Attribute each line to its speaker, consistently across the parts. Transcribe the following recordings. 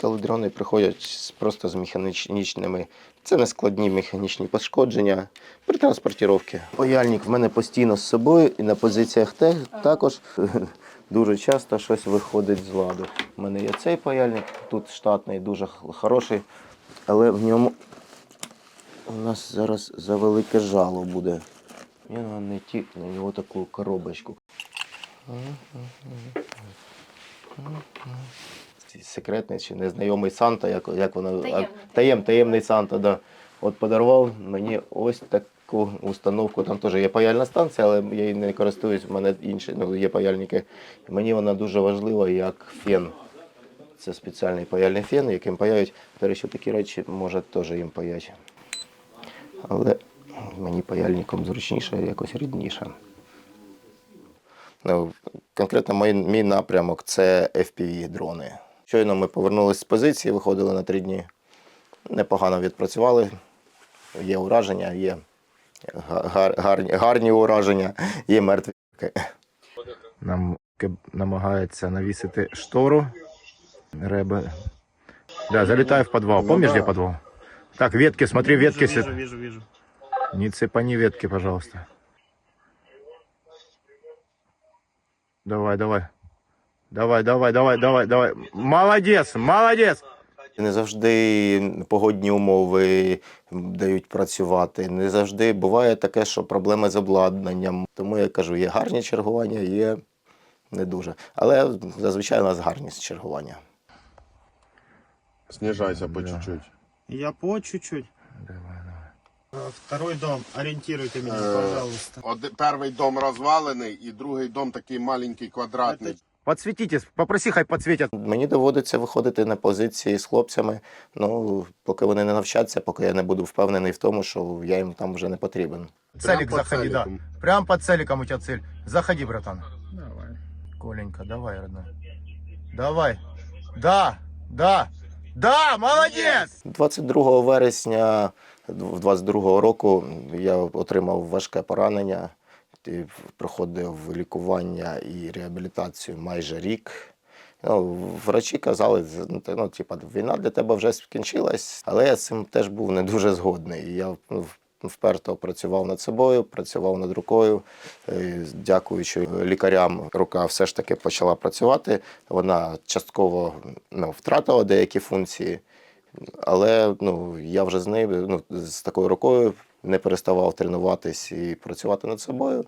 Speaker 1: коли дрони приходять просто з механічними. Це не складні механічні пошкодження при транспортіровці. Паяльник в мене постійно з собою і на позиціях те, також дуже часто щось виходить з ладу. У мене є цей паяльник, тут штатний, дуже хороший, але в ньому у нас зараз завелике жало буде. Він не ті на нього таку коробочку. Секретний чи незнайомий Санта, як, як воно
Speaker 2: Таємний.
Speaker 1: таєм, таємний Санта, да. От подарував мені ось таку установку. Там теж є паяльна станція, але я її не користуюсь, в мене інші, ну, є паяльники. Мені вона дуже важлива як фен. Це спеціальний паяльний фен, яким паяють. До речі, такі речі може теж їм паять. Але мені паяльником зручніше, якось рідніше. Ну, конкретно мій, мій напрямок це FPV-дрони. Щойно ми повернулися з позиції, виходили на три дні. Непогано відпрацювали. Є ураження, є га- гар- гарні, гарні ураження, є мертві. Нам намагається навісити штору. Реби. Да, залетай в подвал. Помнишь, где подвал? Так, ветки, смотри, ветки.
Speaker 3: Вижу,
Speaker 1: сет-
Speaker 3: вижу, вижу, вижу.
Speaker 1: Не цепани ветки, пожалуйста. Давай, давай. Давай, давай, давай, давай, давай. Молодець, молодець. Не завжди погодні умови дають працювати. Не завжди буває таке, що проблеми з обладнанням. Тому я кажу, є гарні чергування, є не дуже. Але зазвичай у нас гарні чергування.
Speaker 4: Снижайся по чуть-чуть.
Speaker 3: Я по чуть-чуть.
Speaker 1: Давай, давай.
Speaker 3: А, Второй дом, ориентируйте меня,
Speaker 4: Э,
Speaker 3: пожалуйста.
Speaker 4: Од... Перший дом розвалений, і другий дом такий маленький, квадратний.
Speaker 1: Подсвітіть, попроси, хай підсвітять. Мені доводиться виходити на позиції з хлопцями. Ну, поки вони не навчаться, поки я не буду впевнений в тому, що я їм там вже не потрібен.
Speaker 5: Целик
Speaker 4: Прям
Speaker 5: заходи, да. Прям под целиком у тебя цель. Заходи, братан.
Speaker 3: Давай.
Speaker 5: Коленька, давай, родной. Давай. Да, да, да, молодец!
Speaker 1: 22 вересня 22 року я отримав важке поранення. Проходив лікування і реабілітацію майже рік. Ну, врачі казали, ну, ну, типа, війна для тебе вже скінчилась, але я з цим теж був не дуже згодний. Я ну, вперто працював над собою, працював над рукою. Дякуючи лікарям, рука все ж таки почала працювати. Вона частково ну, втратила деякі функції. Але ну, я вже з нею, ну, з такою рукою не переставав тренуватись і працювати над собою.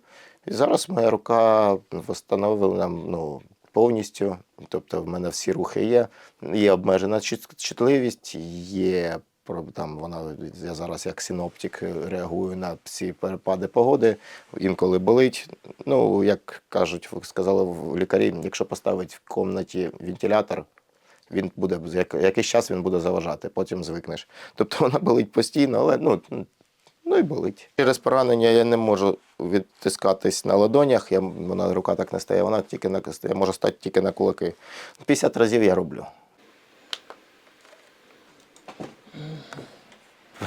Speaker 1: І зараз моя рука встановлена ну, повністю. Тобто в мене всі рухи є. Є обмежена чутливість, є там вона я зараз як синоптик реагую на всі перепади погоди. Інколи болить. Ну, як кажуть, сказали лікарі, якщо поставити в кімнаті вентилятор, він буде як, якийсь час він буде заважати, потім звикнеш. Тобто вона болить постійно, але ну, ну і болить. Через поранення я не можу відтискатись на ладонях, я, вона рука так не стає, вона тільки на я можу стати тільки на кулаки. 50 разів я роблю.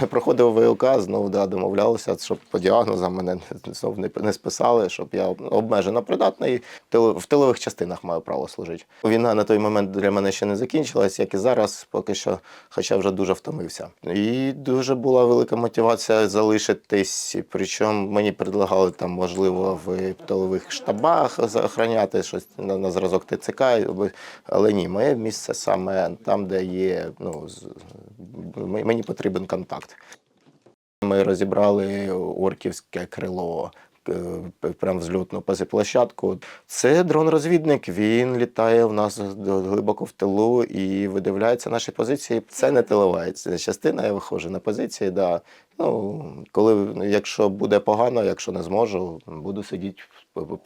Speaker 1: Проходив ВЛК, знову да, домовлялися, щоб по діагнозам мене знов не, не списали, щоб я обмежено придатний. В тилових частинах маю право служити. Війна на той момент для мене ще не закінчилась, як і зараз, поки що, хоча вже дуже втомився. І дуже була велика мотивація залишитись. Причому мені предлагали там, можливо, в тилових штабах охороняти щось на, на зразок ТЦК. Але ні, моє місце саме там, де є. Ну, мені потрібен контакт. Ми розібрали орківське крило. е, Прямо взльотну площадку. Це дрон-розвідник. Він літає в нас глибоко в тилу і видивляється наші позиції. Це не тилова частина. Я виходжу на позиції. Да. Ну, коли, якщо буде погано, якщо не зможу, буду сидіти.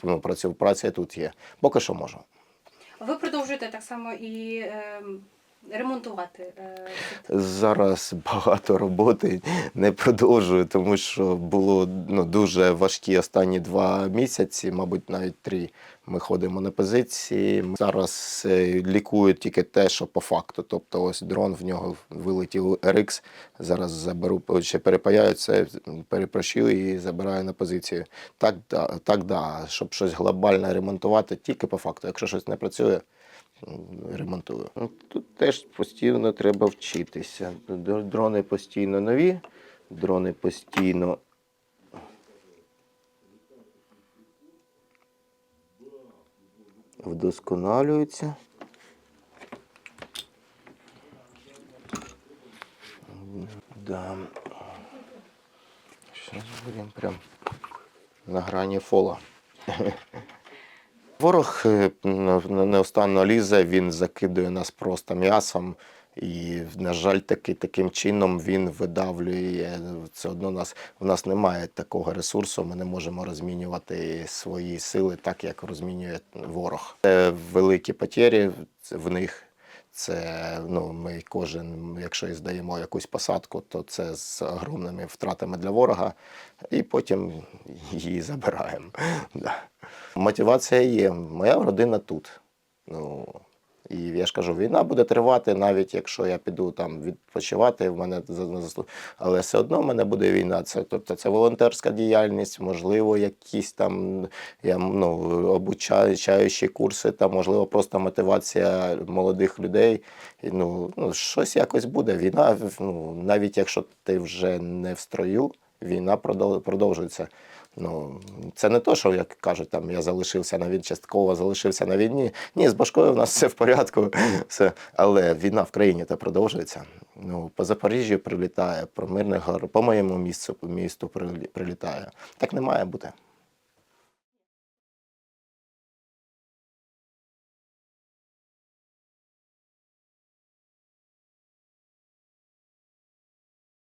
Speaker 1: Ну, працю, праця тут є. Поки що можу.
Speaker 2: Ви продовжуєте так само і ем, ремонтувати. е,
Speaker 1: Зараз багато роботи не продовжую, тому що було ну, дуже важкі останні два місяці, мабуть, навіть три. Ми ходимо на позиції. Зараз е, лікують тільки те, що по факту. Тобто, ось дрон в нього вилетів RX. Зараз заберу, ще перепаяю це, перепрошую і забираю на позицію. Так, да, так, да. Щоб щось глобально ремонтувати, тільки по факту. Якщо щось не працює, ремонтую. Ну, Тут теж постійно треба вчитися. Дрони постійно нові, дрони постійно. Вдосконалюються. Да. Сейчас будем прям на грані фола. Ворог неостанно не- не- лізе, він закидує нас просто м'ясом. І, на жаль, таки, таким чином він видавлює. Це одно нас. У нас немає такого ресурсу, ми не можемо розмінювати свої сили так, як розмінює ворог. Це великі потери в них. Це ну, ми кожен, якщо і здаємо якусь посадку, то це з огромними втратами для ворога, і потім її забираємо. Мотивація є. Моя родина тут. Ну, і я ж кажу, війна буде тривати, навіть якщо я піду там відпочивати, в мене але все одно в мене буде війна. Це тобто це волонтерська діяльність, можливо, якісь там я ну, обучаючі курси, там можливо просто мотивація молодих людей. Ну, ну щось якось буде. Війна, ну навіть якщо ти вже не в строю, війна продов- продовжується. Ну, це не то, що як кажуть, там я залишився на війні, частково залишився на війні. Ні, з башкою в нас все в порядку. Все. Але війна в країні та продовжується. Ну, по Запоріжжю прилітає, про мирних гор, по моєму місцю, місту прилі- прилітає. Так не має бути.